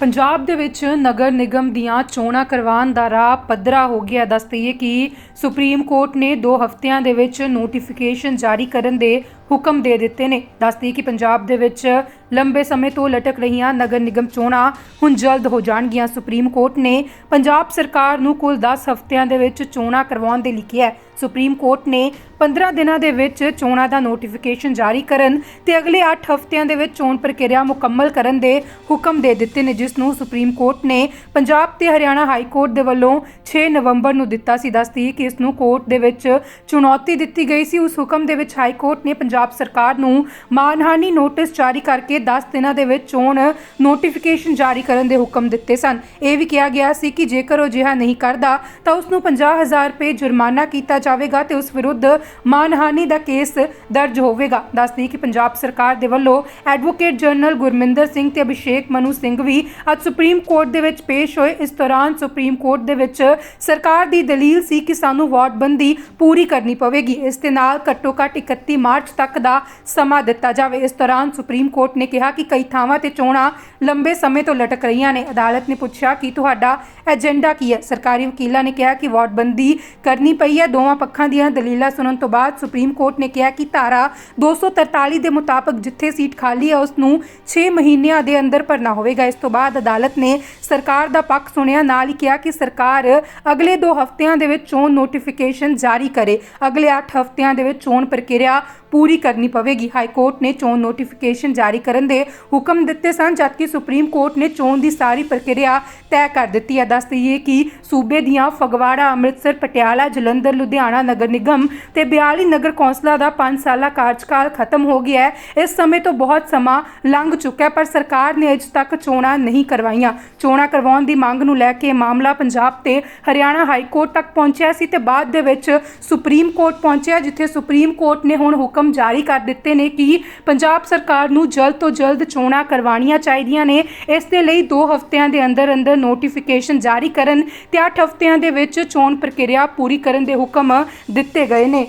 ਪੰਜਾਬ ਦੇ ਵਿੱਚ ਨਗਰ ਨਿਗਮ ਦੀਆਂ ਚੋਣਾਂ ਕਰਵਾਉਣ ਦਾ ਰਾਹ ਪੱਧਰਾ ਹੋ ਗਿਆ। ਦੱਸ ਦਈਏ ਕਿ ਸੁਪਰੀਮ ਕੋਰਟ ਨੇ 2 ਹਫ਼ਤਿਆਂ ਦੇ ਵਿੱਚ ਨੋਟੀਫਿਕੇਸ਼ਨ ਜਾਰੀ ਕਰਨ ਦੇ ਹੁਕਮ ਦੇ ਦਿੱਤੇ ਨੇ। ਦੱਸ ਦਈਏ ਕਿ ਪੰਜਾਬ ਦੇ ਵਿੱਚ ਲੰਬੇ ਸਮੇਂ ਤੋਂ ਲਟਕ ਰਹੀਆਂ ਨਗਰ ਨਿਗਮ ਚੋਣਾਂ ਹੁਣ ਜਲਦ ਹੋ ਜਾਣਗੀਆਂ। ਸੁਪਰੀਮ ਕੋਰਟ ਨੇ ਪੰਜਾਬ ਸਰਕਾਰ ਨੂੰ ਕੁੱਲ 10 ਹਫ਼ਤਿਆਂ ਦੇ ਵਿੱਚ ਚੋਣਾਂ ਕਰਵਾਉਣ ਦੇ ਲਈ ਕਿਹਾ ਹੈ। ਸੁਪਰੀਮ ਕੋਰਟ ਨੇ 15 ਦਿਨਾਂ ਦੇ ਵਿੱਚ ਚੋਣਾਂ ਦਾ ਨੋਟੀਫਿਕੇਸ਼ਨ ਜਾਰੀ ਕਰਨ ਤੇ ਅਗਲੇ 8 ਹਫ਼ਤਿਆਂ ਦੇ ਵਿੱਚ ਚੋਣ ਪ੍ਰਕਿਰਿਆ ਮੁਕੰਮਲ ਕਰਨ ਦੇ ਹੁਕਮ ਦੇ ਦਿੱਤੇ ਨੇ, ਜਿਸ ਨੂੰ ਸੁਪਰੀਮ ਕੋਰਟ ਨੇ ਪੰਜਾਬ ਤੇ ਹਰਿਆਣਾ ਹਾਈ ਕੋਰਟ ਦੇ ਵੱਲੋਂ 6 ਨਵੰਬਰ ਨੂੰ ਦਿੱਤਾ ਸੀ। ਦੱਸਦੀ ਕਿ ਇਸ ਨੂੰ ਕੋਰਟ ਦੇ ਵਿੱਚ ਚੁਣੌਤੀ ਦਿੱਤੀ ਗਈ ਸੀ। ਉਸ ਹੁਕਮ ਦੇ ਵਿੱਚ ਹਾਈ ਕੋਰਟ ਨੇ ਪੰਜਾਬ ਸਰਕਾਰ ਨੂੰ ਮਾਨਹਾਨੀ ਨੋਟਿਸ ਜਾਰੀ ਕਰਕੇ 10 ਦਿਨਾਂ ਦੇ ਵਿੱਚ ਚੋਣ ਨੋਟੀਫਿਕੇਸ਼ਨ ਜਾਰੀ ਕਰਨ ਦੇ ਹੁਕਮ ਦਿੱਤੇ ਸਨ। ਇਹ ਵੀ ਕਿਹਾ ਗਿਆ ਸੀ ਕਿ ਜੇਕਰ ਉਹ ਜਿਹਾ ਨਹੀਂ ਕਰਦਾ, ਤਾਂ ਉਸ ਨੂੰ 50000 ਰੁਪਏ ਜੁਰਮਾਨਾ ਕੀਤਾ ਜਾਵੇਗਾ ਤੇ ਉਸ ਵਿਰੁੱਧ ਮਾਨਹਾਨੀ ਦਾ ਕੇਸ ਦਰਜ ਹੋਵੇਗਾ। ਦੱਸਦੀ ਕਿ ਪੰਜਾਬ ਸਰਕਾਰ ਦੇ ਵੱਲੋਂ ਐਡਵੋਕੇਟ ਜਨਰਲ ਗੁਰਮਿੰਦਰ ਸਿੰਘ ਤੇ ਅਭਿਸ਼ੇਕ ਮਨੂ ਸਿੰਘ ਵੀ ਅੱਜ ਸੁਪਰੀਮ ਕੋਰਟ ਦੇ ਵਿੱਚ ਪੇਸ਼ ਹੋਏ। ਇਸ ਦੌਰਾਨ ਸੁਪਰੀਮ ਕੋਰਟ ਦੇ ਵਿੱਚ ਸਰਕਾਰ ਦੀ ਦਲੀਲ ਸੀ ਕਿ ਸਾਨੂੰ ਵਾਰਡਬੰਦੀ ਪੂਰੀ ਕਰਨੀ ਪਵੇਗੀ। ਇਸ ਦੇ ਨਾਲ ਘੱਟੋ ਘੱਟ 31 ਮਾਰਚ ਤੱਕ ਦਾ ਸਮਾਂ ਦਿੱਤਾ ਜਾਵੇ। ਇਸ ਦੌਰਾਨ ਸੁਪਰੀਮ ਕੋਰਟ ਨੇ ਕਿਹਾ ਕਿ ਕਈ ਥਾਵਾਂ ਤੇ ਚੋਣਾਂ ਲੰਬੇ ਸਮੇਂ ਤੋਂ ਲਟਕ ਰਹੀਆਂ ਨੇ। ਅਦਾਲਤ ਨੇ ਪੁੱਛਿਆ ਕਿ ਤੁਹਾਡਾ ਏਜੰਡਾ ਕੀ ਹੈ? ਸਰਕਾਰੀ ਵਕੀਲਾਂ ਨੇ ਕਿਹਾ ਕਿ ਵਾਰਡਬੰਦੀ ਕਰਨੀ ਪਈ ਹੈ। ਦੋਵਾਂ ਪੱਖਾਂ ਦੀਆਂ ਦਲੀਲਾਂ ਸੁਣਨ ਤੋਂ ਬਾਅਦ ਸੁਪਰੀਮ ਕੋਰਟ ਨੇ ਕਿਹਾ ਕਿ ਧਾਰਾ 243 ਦੇ ਮੁਤਾਬਕ ਜਿੱਥੇ ਸੀਟ ਖਾਲੀ ਹੈ, ਉਸ ਨੂੰ 6 ਮਹੀਨਿਆਂ ਦੇ ਅੰਦਰ ਭਰਨਾ ਹੋਵੇਗਾ। ਇਸ ਤੋਂ ਬਾਅਦ ਅਦਾਲਤ ਨੇ ਸਰਕਾਰ ਦਾ ਪੱਖ ਸੁਣਿਆ, ਨਾਲ ਹੀ ਕਿਹਾ ਕਿ ਸਰਕਾਰ ਅਗਲੇ 2 ਹਫ਼ਤਿਆਂ ਦੇ ਵਿੱਚ ਚੋਣ ਨੋਟੀਫਿਕੇਸ਼ਨ ਜਾਰੀ ਕਰੇ। ਅਗਲੇ 8 ਹਫ਼ਤਿਆਂ ਦੇ ਵਿੱਚ ਚੋਣ ਪ੍ਰਕਿਰਿਆ ਪੂਰੀ ਕਰਨੀ ਪਵੇਗੀ। ਹਾਈ ਕੋਰਟ ਨੇ ਚੋਣ ਨੋਟੀਫਿਕੇਸ਼ਨ ਜਾਰੀ ਕਰਨ ਦੇ ਹੁਕਮ ਦਿੱਤੇ ਸਨ, ਜਦਕਿ ਸੁਪਰੀਮ ਕੋਰਟ ਨੇ ਚੋਣ ਦੀ ਸਾਰੀ ਪ੍ਰਕਿਰਿਆ ਤੈਅ ਕਰ ਦਿੱਤੀ ਹੈ। ਦੱਸ ਦਈਏ ਕਿ ਸੂਬੇ ਦੀਆਂ ਫਗਵਾੜਾ, ਅੰਮ੍ਰਿਤਸਰ, ਪਟਿਆਲਾ, ਜਲੰਧਰ, ਲੁਧਿਆਣਾ ਨਗਰ ਨਿਗਮ ਤੇ 42 ਨਗਰ ਕੌਂਸਲਾਂ ਦਾ 5 ਸਾਲਾ ਕਾਰਜਕਾਲ ਖਤਮ ਹੋ ਗਿਆ ਹੈ। ਇਸ ਸਮੇਂ ਤੋਂ ਬਹੁਤ ਸਮਾਂ ਲੰਘ ਚੁੱਕਾ ਹੈ, ਪਰ ਸਰਕਾਰ ਨੇ ਅਜੇ ਤੱਕ ਚੋਣਾਂ ਨਹੀਂ ਕਰਵਾਈਆਂ। ਚੋਣਾਂ ਕਰਵਾਉਣ ਦੀ ਮੰਗ ਨੂੰ ਲੈ ਕੇ ਮਾਮਲਾ ਪੰਜਾਬ ਤੇ ਹਰਿਆਣਾ ਹਾਈ ਕੋਰਟ ਤੱਕ ਪਹੁੰਚਿਆ ਸੀ ਤੇ ਬਾਅਦ ਦੇ ਵਿੱਚ ਸੁਪਰੀਮ ਕੋਰਟ ਪਹੁੰਚਿਆ, ਜਿੱਥੇ ਸੁਪਰੀਮ ਕੋਰਟ ਨੇ ਹੁਣ ਹੁਕਮ ਜਾਰੀ ਕਰ ਦਿੱਤੇ ਨੇ ਕਿ ਪੰਜਾਬ ਸਰਕਾਰ ਨੂੰ ਜਲਦ ਤੋਂ ਜਲਦ ਚੋਣਾਂ ਕਰਵਾਉਣੀਆਂ ਚਾਹੀਦੀਆਂ ਨੇ। ਇਸ ਦੇ ਲਈ 2 ਹਫ਼ਤਿਆਂ ਦੇ ਅੰਦਰ ਅੰਦਰ ਨੋਟੀਫਿਕੇਸ਼ਨ ਜਾਰੀ ਕਰਨ ਤੇ 8 ਹਫ਼ਤਿਆਂ ਦੇ ਵਿੱਚ ਚੋਣ ਪ੍ਰਕਿਰਿਆ ਪੂਰੀ ਕਰਨ ਦੇ ਹੁਕਮ ਦਿੱਤੇ ਗਏ ਨੇ।